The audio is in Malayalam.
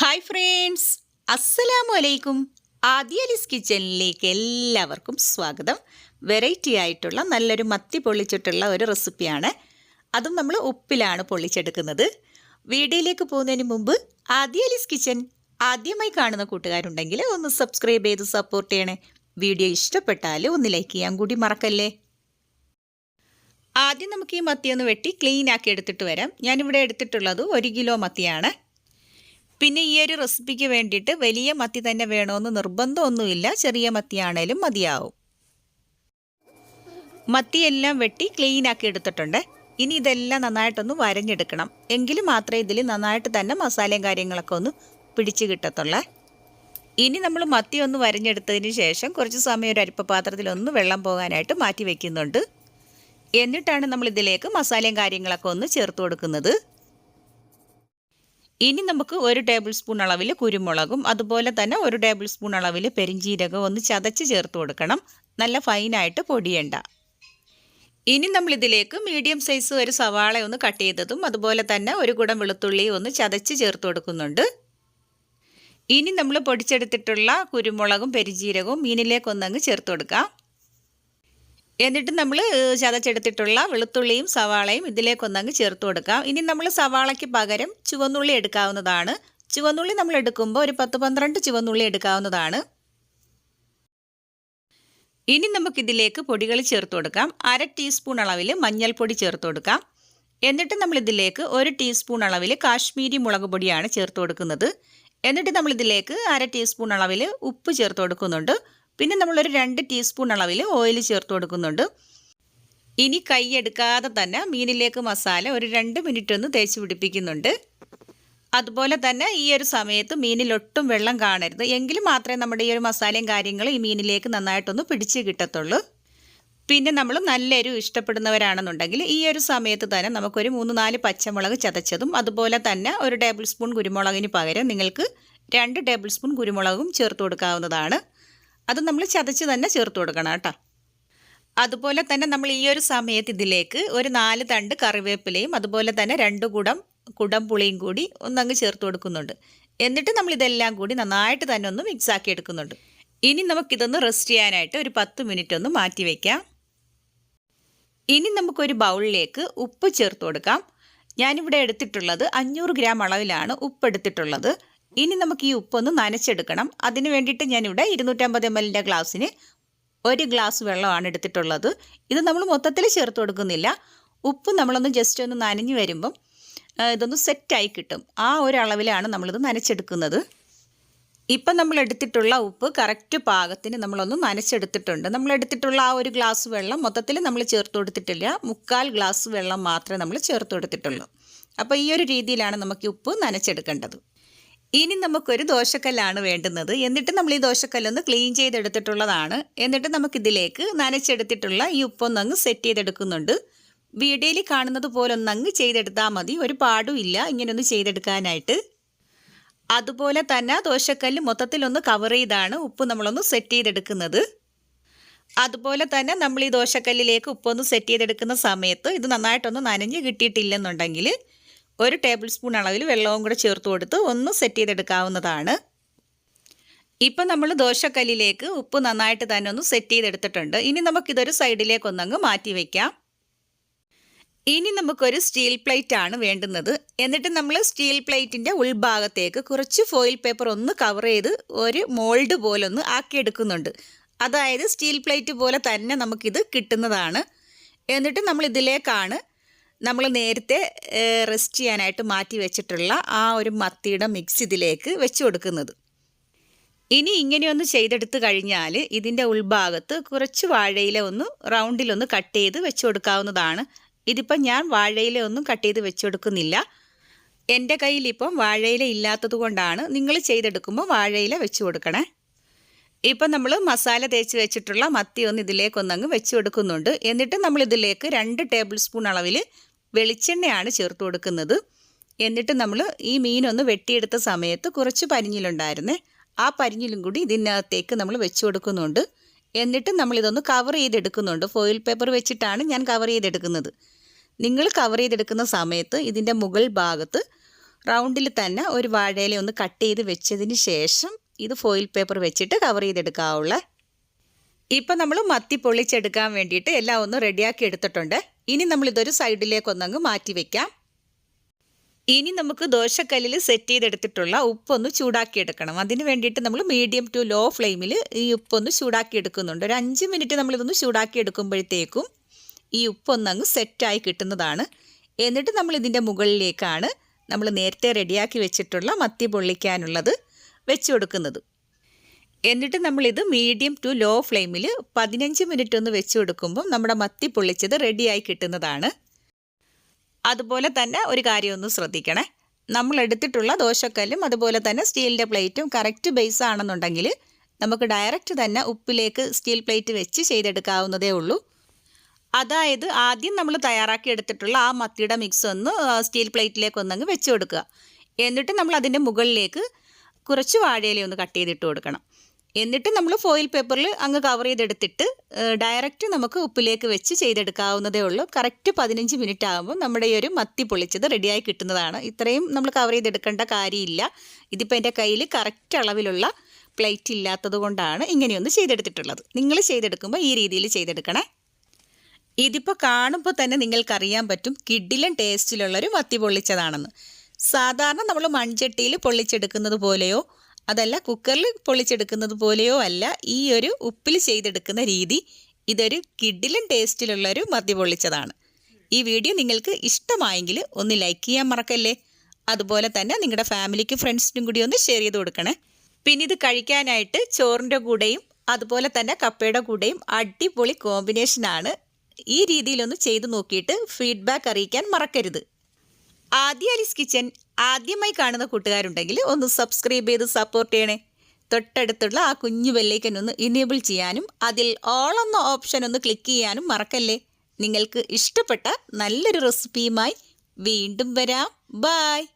Hi friends. അസ്സലാമു അലൈക്കും. ആദ്യലിസ് കിച്ചണിലേക്ക് എല്ലാവർക്കും സ്വാഗതം. വെറൈറ്റി ആയിട്ടുള്ള നല്ലൊരു മത്തി പൊള്ളിച്ചിട്ടുള്ള ഒരു റെസിപ്പിയാണ്. അതും നമ്മൾ ഉപ്പിലാണ് പൊള്ളിച്ചെടുക്കുന്നത്. വീഡിയോയിലേക്ക് പോകുന്നതിന് മുമ്പ് ആദ്യലിസ് കിച്ചൻ ആദ്യമായി കാണുന്ന കൂട്ടുകാരുണ്ടെങ്കിൽ ഒന്ന് സബ്സ്ക്രൈബ് ചെയ്ത് സപ്പോർട്ട് ചെയ്യണേ. വീഡിയോ ഇഷ്ടപ്പെട്ടാൽ ഒന്ന് ലൈക്ക് ചെയ്യാൻ കൂടി മറക്കല്ലേ? ആദ്യം നമുക്ക് ഈ മത്തി ഒന്ന് വെട്ടി ക്ലീൻ ആക്കി എടുത്തിട്ട് വരാം. ഞാനിവിടെ എടുത്തിട്ടുള്ളത് ഒരു കിലോ മത്തിയാണ്. പിന്നെ ഈ ഒരു റെസിപ്പിക്ക് വേണ്ടിയിട്ട് വലിയ മത്തി തന്നെ വേണമെന്ന് നിർബന്ധമൊന്നുമില്ല. ചെറിയ മത്തിയാണേലും മതിയാവും. മത്തിയെല്ലാം വെട്ടി ക്ലീൻ ആക്കി എടുത്തിട്ടുണ്ട്. ഇനി ഇതെല്ലാം നന്നായിട്ടൊന്ന് വരഞ്ഞെടുക്കണം. എങ്കിൽ മാത്രമേ ഇതിൽ നന്നായിട്ട് തന്നെ മസാലയും കാര്യങ്ങളൊക്കെ ഒന്ന് പിടിച്ച് കിട്ടത്തുള്ളേ. ഇനി നമ്മൾ മത്തി ഒന്ന് വരഞ്ഞെടുത്തതിന് ശേഷം കുറച്ച് സമയം ഒരു അരിപ്പപാത്രത്തിൽ ഒന്ന് വെള്ളം പോകാനായിട്ട് മാറ്റി വയ്ക്കുന്നുണ്ട് എന്നിട്ടാണ് നമ്മൾ ഇതിലേക്ക് മസാലയും കാര്യങ്ങളൊക്കെ ഒന്ന് ചേർത്ത് കൊടുക്കുന്നത്. ഇനി നമുക്ക് ഒരു ടേബിൾ സ്പൂൺ അളവിൽ കുരുമുളകും അതുപോലെ തന്നെ ഒരു ടേബിൾ സ്പൂൺ അളവിൽ പെരിഞ്ചീരകം ഒന്ന് ചതച്ച് ചേർത്ത് കൊടുക്കണം. നല്ല ഫൈനായിട്ട് പൊടിയണ്ട. ഇനി നമ്മളിതിലേക്ക് മീഡിയം സൈസ് ഒരു സവാള ഒന്ന് കട്ട് ചെയ്തതും അതുപോലെ തന്നെ ഒരു കുടം വെളുത്തുള്ളി ഒന്ന് ചതച്ച് ചേർത്ത് കൊടുക്കുന്നുണ്ട്. ഇനി നമ്മൾ പൊടിച്ചെടുത്തിട്ടുള്ള കുരുമുളകും പെരിജീരകവും മീനിലേക്കൊന്നങ്ങ് ചേർത്ത് കൊടുക്കാം. എന്നിട്ട് നമ്മൾ ചതച്ചെടുത്തിട്ടുള്ള വെളുത്തുള്ളിയും സവാളയും ഇതിലേക്കൊന്നങ്ങ് ചേർത്ത് കൊടുക്കാം. ഇനി നമ്മൾ സവാളയ്ക്ക് പകരം ചുവന്നുള്ളി എടുക്കാവുന്നതാണ്. ചുവന്നുള്ളി നമ്മൾ എടുക്കുമ്പോൾ ഒരു പത്ത് പന്ത്രണ്ട് ചുവന്നുള്ളി എടുക്കാവുന്നതാണ്. ഇനി നമുക്കിതിലേക്ക് പൊടികൾ ചേർത്ത് കൊടുക്കാം. അര ടീസ്പൂൺ അളവിൽ മഞ്ഞൾപ്പൊടി ചേർത്ത് കൊടുക്കാം. എന്നിട്ട് നമ്മളിതിലേക്ക് ഒരു ടീസ്പൂൺ അളവിൽ കാശ്മീരി മുളക് പൊടിയാണ് ചേർത്ത് കൊടുക്കുന്നത്. എന്നിട്ട് നമ്മളിതിലേക്ക് അര ടീസ്പൂൺ അളവിൽ ഉപ്പ് ചേർത്ത് കൊടുക്കുന്നുണ്ട്. പിന്നെ നമ്മളൊരു രണ്ട് ടീസ്പൂൺ അളവിൽ ഓയിൽ ചേർത്ത് കൊടുക്കുന്നുണ്ട്. ഇനി കൈ എടുക്കാതെ തന്നെ മീനിലേക്ക് മസാല ഒരു രണ്ട് മിനിറ്റ് ഒന്ന് തേച്ച് പിടിപ്പിക്കുന്നുണ്ട്. അതുപോലെ തന്നെ ഈ ഒരു സമയത്ത് മീനിലൊട്ടും വെള്ളം കാണരുത്. എങ്കിൽ മാത്രമേ നമ്മുടെ ഈ ഒരു മസാലയും കാര്യങ്ങളും ഈ മീനിലേക്ക് നന്നായിട്ടൊന്ന് പിടിച്ച് കിട്ടത്തുള്ളൂ. പിന്നെ നമ്മൾ നല്ല എരിവ് ഇഷ്ടപ്പെടുന്നവരാണെന്നുണ്ടെങ്കിൽ ഈ ഒരു സമയത്ത് തന്നെ നമുക്കൊരു മൂന്ന് നാല് പച്ചമുളക് ചതച്ചതും അതുപോലെ തന്നെ ഒരു ടേബിൾ സ്പൂൺ കുരുമുളകിന് പകരം നിങ്ങൾക്ക് രണ്ട് ടേബിൾ സ്പൂൺ കുരുമുളകും ചേർത്ത് കൊടുക്കാവുന്നതാണ്. അത് നമ്മൾ ചതച്ച് തന്നെ ചേർത്ത് കൊടുക്കണം കേട്ടോ. അതുപോലെ തന്നെ നമ്മൾ ഈ ഒരു സമയത്ത് ഇതിലേക്ക് ഒരു നാല് തണ്ട് കറിവേപ്പിലയും അതുപോലെ തന്നെ രണ്ട് കുടം കുടം പുളിയും കൂടി ഒന്നങ്ങ് ചേർത്ത് കൊടുക്കുന്നുണ്ട്. എന്നിട്ട് നമ്മൾ ഇതെല്ലാം കൂടി നന്നായിട്ട് തന്നെ ഒന്ന് മിക്സ് ആക്കി എടുക്കുന്നുണ്ട്. ഇനി നമുക്കിതൊന്ന് റെസ്റ്റ് ചെയ്യാനായിട്ട് ഒരു പത്ത് മിനിറ്റ് ഒന്ന് മാറ്റി വയ്ക്കാം ഇനി നമുക്കൊരു ബൗളിലേക്ക് ഉപ്പ് ചേർത്ത് കൊടുക്കാം. ഞാനിവിടെ എടുത്തിട്ടുള്ളത് അഞ്ഞൂറ് ഗ്രാം അളവിലാണ് ഉപ്പ് എടുത്തിട്ടുള്ളത്. ഇനി നമുക്ക് ഈ ഉപ്പൊന്ന് നനച്ചെടുക്കണം. അതിന് വേണ്ടിയിട്ട് ഞാനിവിടെ ഇരുന്നൂറ്റമ്പത് എം എല്ലിന്റെ ഗ്ലാസ്സിന് ഒരു ഗ്ലാസ് വെള്ളമാണ് എടുത്തിട്ടുള്ളത്. ഇത് നമ്മൾ മൊത്തത്തിൽ ചേർത്ത് കൊടുക്കുന്നില്ല. ഉപ്പ് നമ്മളൊന്ന് ജസ്റ്റ് ഒന്ന് നനഞ്ഞു വരുമ്പം ഇതൊന്ന് സെറ്റായി കിട്ടും. ആ ഒരു നമ്മളിത് നനച്ചെടുക്കുന്നത്. ഇപ്പം നമ്മൾ എടുത്തിട്ടുള്ള ഉപ്പ് കറക്റ്റ് പാകത്തിന് നമ്മളൊന്ന് നനച്ചെടുത്തിട്ടുണ്ട്. നമ്മൾ എടുത്തിട്ടുള്ള ആ ഒരു ഗ്ലാസ് വെള്ളം മൊത്തത്തിൽ നമ്മൾ ചേർത്ത് കൊടുത്തിട്ടില്ല. മുക്കാൽ ഗ്ലാസ് വെള്ളം മാത്രമേ നമ്മൾ ചേർത്ത് കൊടുത്തിട്ടുള്ളൂ. അപ്പോൾ ഈ ഒരു രീതിയിലാണ് നമുക്ക് ഉപ്പ് നനച്ചെടുക്കേണ്ടത്. ഇനി നമുക്കൊരു ദോശക്കല്ലാണ് വേണ്ടുന്നത്. എന്നിട്ട് നമ്മൾ ഈ ദോശക്കല്ലൊന്ന് ക്ലീൻ ചെയ്തെടുത്തിട്ടുള്ളതാണ്. എന്നിട്ട് നമുക്കിതിലേക്ക് നനച്ചെടുത്തിട്ടുള്ള ഈ ഉപ്പൊന്നങ്ങ് സെറ്റ് ചെയ്തെടുക്കുന്നുണ്ട്. വീഡിയോയിൽ കാണുന്നത് പോലെ ഒന്നങ്ങ് ചെയ്തെടുത്താൽ മതി. ഒരു പാടുമില്ല ഇങ്ങനെയൊന്ന് ചെയ്തെടുക്കാനായിട്ട്. അതുപോലെ തന്നെ ദോശക്കല്ല് മൊത്തത്തിലൊന്ന് കവർ ചെയ്താണ് ഉപ്പ് നമ്മളൊന്ന് സെറ്റ് ചെയ്തെടുക്കുന്നത്. അതുപോലെ തന്നെ നമ്മൾ ഈ ദോശക്കല്ലിലേക്ക് ഉപ്പൊന്ന് സെറ്റ് ചെയ്തെടുക്കുന്ന സമയത്ത് ഇത് നന്നായിട്ടൊന്ന് നനഞ്ഞ് കിട്ടിയിട്ടില്ലെന്നുണ്ടെങ്കിൽ ഒരു ടേബിൾ സ്പൂൺ അളവിൽ വെള്ളവും കൂടെ ചേർത്ത് കൊടുത്ത് ഒന്ന് സെറ്റ് ചെയ്തെടുക്കാവുന്നതാണ്. ഇപ്പം നമ്മൾ ദോശക്കല്ലിലേക്ക് ഉപ്പ് നന്നായിട്ട് തന്നെ ഒന്ന് സെറ്റ് ചെയ്തെടുത്തിട്ടുണ്ട്. ഇനി നമുക്കിതൊരു സൈഡിലേക്ക് ഒന്നങ്ങ് മാറ്റി വയ്ക്കാം ഇനി നമുക്കൊരു സ്റ്റീൽ പ്ലേറ്റ് ആണ് വേണ്ടുന്നത്. എന്നിട്ട് നമ്മൾ സ്റ്റീൽ പ്ലേറ്റിന്റെ ഉൾഭാഗത്തേക്ക് കുറച്ച് ഫോയിൽ പേപ്പർ ഒന്ന് കവർ ചെയ്ത് ഒരു മോൾഡ് പോലെ ഒന്ന് ആക്കിയെടുക്കുന്നുണ്ട്. അതായത് സ്റ്റീൽ പ്ലേറ്റ് പോലെ തന്നെ നമുക്കിത് കിട്ടുന്നതാണ്. എന്നിട്ട് നമ്മൾ ഇതിലേക്കാണ് നമ്മൾ നേരത്തെ റെസ്റ്റ് ചെയ്യാനായിട്ട് മാറ്റി വെച്ചിട്ടുള്ള ആ ഒരു മത്തിയുടെ മിക്സ് ഇതിലേക്ക് വെച്ച് കൊടുക്കുന്നത്. ഇനി ഇങ്ങനെയൊന്ന് ചെയ്തെടുത്ത് കഴിഞ്ഞാൽ ഇതിന്റെ ഉൾഭാഗത്ത് കുറച്ച് വാഴയില ഒന്ന് റൗണ്ടിലൊന്ന് കട്ട് ചെയ്ത് വെച്ച് കൊടുക്കാവുന്നതാണ്. ഇതിപ്പം ഞാൻ വാഴയില ഒന്നും കട്ട് ചെയ്ത് വെച്ച് കൊടുക്കുന്നില്ല. എന്റെ കയ്യിലിപ്പം വാഴയില ഇല്ലാത്തത് കൊണ്ടാണ് നിങ്ങൾ ചെയ്തെടുക്കുമ്പോൾ വാഴയില വെച്ച് കൊടുക്കണേ. ഇപ്പം നമ്മൾ മസാല തേച്ച് വെച്ചിട്ടുള്ള മത്തി ഒന്ന് ഇതിലേക്കൊന്നങ്ങ് വെച്ച് കൊടുക്കുന്നുണ്ട്. എന്നിട്ട് നമ്മൾ ഇതിലേക്ക് രണ്ട് ടേബിൾ സ്പൂൺ അളവിൽ വെളിച്ചെണ്ണയാണ് ചേർത്ത് കൊടുക്കുന്നത്. എന്നിട്ട് നമ്മൾ ഈ മീനൊന്ന് വെട്ടിയെടുത്ത സമയത്ത് കുറച്ച് പരിഞ്ഞിലുണ്ടായിരുന്നേ ആ പരിഞ്ഞിലും കൂടി ഇതിനകത്തേക്ക് നമ്മൾ വെച്ച് കൊടുക്കുന്നുണ്ട്. എന്നിട്ട് നമ്മളിതൊന്ന് കവർ ചെയ്തെടുക്കുന്നുണ്ട്. ഫോയിൽ പേപ്പർ വെച്ചിട്ടാണ് ഞാൻ കവർ ചെയ്തെടുക്കുന്നത്. നിങ്ങൾ കവർ ചെയ്തെടുക്കുന്ന സമയത്ത് ഇതിന്റെ മുകൾ ഭാഗത്ത് റൗണ്ടിൽ തന്നെ ഒരു വാഴയില ഒന്ന് കട്ട് ചെയ്ത് വെച്ചതിന് ശേഷം ഇത് ഫോയിൽ പേപ്പർ വെച്ചിട്ട് കവർ ചെയ്തെടുക്കാവുള്ള. ഇപ്പം നമ്മൾ മത്തി പൊള്ളിച്ചെടുക്കാൻ വേണ്ടിയിട്ട് എല്ലാം ഒന്ന് റെഡിയാക്കി എടുത്തിട്ടുണ്ട്. ഇനി നമ്മളിതൊരു സൈഡിലേക്ക് ഒന്നങ്ങ് മാറ്റി വെക്കാം. ഇനി നമുക്ക് ദോശക്കല്ലിൽ സെറ്റ് ചെയ്തെടുത്തിട്ടുള്ള ഉപ്പൊന്ന് ചൂടാക്കിയെടുക്കണം. അതിന് വേണ്ടിയിട്ട് നമ്മൾ മീഡിയം ടു ലോ ഫ്ലെയിമിൽ ഈ ഉപ്പൊന്ന് ചൂടാക്കി എടുക്കുന്നുണ്ട് ഒരു അഞ്ച് മിനിറ്റ് നമ്മളിതൊന്ന് ചൂടാക്കി എടുക്കുമ്പോഴത്തേക്കും ഈ ഉപ്പൊന്നങ്ങ് സെറ്റായി കിട്ടുന്നതാണ്. എന്നിട്ട് നമ്മൾ ഇതിന്റെ മുകളിലേക്കാണ് നമ്മൾ നേരത്തെ റെഡിയാക്കി വെച്ചിട്ടുള്ള മത്തി പൊള്ളിക്കാനുള്ളത് വെച്ച് കൊടുക്കുന്നത്. എന്നിട്ട് നമ്മളിത് മീഡിയം ടു ലോ ഫ്ലെയിമിൽ പതിനഞ്ച് മിനിറ്റ് ഒന്ന് വെച്ച് കൊടുക്കുമ്പം നമ്മുടെ മത്തി പൊള്ളിച്ചത് റെഡിയായി കിട്ടുന്നതാണ്. അതുപോലെ തന്നെ ഒരു കാര്യം ഒന്ന് ശ്രദ്ധിക്കണേ. നമ്മൾ എടുത്തിട്ടുള്ള ദോശക്കല്ലും അതുപോലെ തന്നെ സ്റ്റീലിന്റെ പ്ലേറ്റും കറക്റ്റ് ബേസ് ആണെന്നുണ്ടെങ്കിൽ നമുക്ക് ഡയറക്റ്റ് തന്നെ ഉപ്പിലേക്ക് സ്റ്റീൽ പ്ലേറ്റ് വെച്ച് ചെയ്തെടുക്കാവുന്നതേ ഉള്ളൂ. അതായത് ആദ്യം നമ്മൾ തയ്യാറാക്കി എടുത്തിട്ടുള്ള ആ മത്തിയുടെ മിക്സ് ഒന്ന് സ്റ്റീൽ പ്ലേറ്റിലേക്ക് ഒന്നങ്ങ് വെച്ച് കൊടുക്കുക. എന്നിട്ട് നമ്മൾ അതിന്റെ മുകളിലേക്ക് കുറച്ച് വാഴയില ഒന്ന് കട്ട് ചെയ്തിട്ട് കൊടുക്കണം. എന്നിട്ട് നമ്മൾ ഫോയിൽ പേപ്പറിൽ അങ്ങ് കവർ ചെയ്തെടുത്തിട്ട് ഡയറക്റ്റ് നമുക്ക് ഉപ്പിലേക്ക് വെച്ച് ചെയ്തെടുക്കാവുന്നതേ ഉള്ളൂ. കറക്റ്റ് പതിനഞ്ച് മിനിറ്റ് ആകുമ്പോൾ നമ്മുടെ ഈ ഒരു മത്തി പൊളിച്ചത് റെഡിയായി കിട്ടുന്നതാണ്. ഇത്രയും നമ്മൾ കവർ ചെയ്തെടുക്കേണ്ട കാര്യമില്ല. ഇതിപ്പോൾ എന്റെ കയ്യിൽ കറക്റ്റ് അളവിലുള്ള പ്ലേറ്റ് ഇല്ലാത്തത് കൊണ്ടാണ് ഇങ്ങനെയൊന്ന് ചെയ്തെടുത്തിട്ടുള്ളത്. നിങ്ങൾ ചെയ്തെടുക്കുമ്പോൾ ഈ രീതിയിൽ ചെയ്തെടുക്കണേ. ഇതിപ്പോൾ കാണുമ്പോൾ തന്നെ നിങ്ങൾക്കറിയാൻ പറ്റും കിഡിലൻ ടേസ്റ്റിലുള്ളൊരു മത്തി പൊള്ളിച്ചതാണെന്ന്. സാധാരണ നമ്മൾ മൺചട്ടിയിൽ പൊള്ളിച്ചെടുക്കുന്നത് പോലെയോ അതല്ല കുക്കറിൽ പൊളിച്ചെടുക്കുന്നത് പോലെയോ അല്ല ഈ ഒരു ഉപ്പിൽ ചെയ്തെടുക്കുന്ന രീതി ഇതൊരു കിഡിലൻ ടേസ്റ്റിലുള്ളൊരു മദ്യ പൊള്ളിച്ചതാണ്. ഈ വീഡിയോ നിങ്ങൾക്ക് ഇഷ്ടമായെങ്കിൽ ഒന്ന് ലൈക്ക് ചെയ്യാൻ മറക്കല്ലേ? അതുപോലെ തന്നെ നിങ്ങളുടെ ഫാമിലിക്ക് ഫ്രണ്ട്സിനും കൂടി ഒന്ന് ഷെയർ ചെയ്ത് കൊടുക്കണേ. പിന്നെ ഇത് കഴിക്കാനായിട്ട് ചോറിന്റെ കൂടെയും അതുപോലെ തന്നെ കപ്പയുടെ കൂടെയും അടിപൊളി കോമ്പിനേഷനാണ് ഈ രീതിയിലൊന്ന് ചെയ്തു നോക്കിയിട്ട് ഫീഡ്ബാക്ക് അറിയിക്കാൻ മറക്കരുത്. ആദ്യ അലിസ് കിച്ചൻ ആദ്യമായി കാണുന്ന കൂട്ടുകാരുണ്ടെങ്കിൽ ഒന്ന് സബ്സ്ക്രൈബ് ചെയ്ത് സപ്പോർട്ട് ചെയ്യണേ. തൊട്ടടുത്തുള്ള ആ കുഞ്ഞു ബെല്ലൈക്കൻ ഒന്ന് ഇനേബിൾ ചെയ്യാനും അതിൽ ഓൾ എന്ന ഓപ്ഷൻ ഒന്ന് ക്ലിക്ക് ചെയ്യാനും മറക്കല്ലേ. നിങ്ങൾക്ക് ഇഷ്ടപ്പെട്ട നല്ലൊരു റെസിപ്പിയുമായി വീണ്ടും വരാം. ബായ്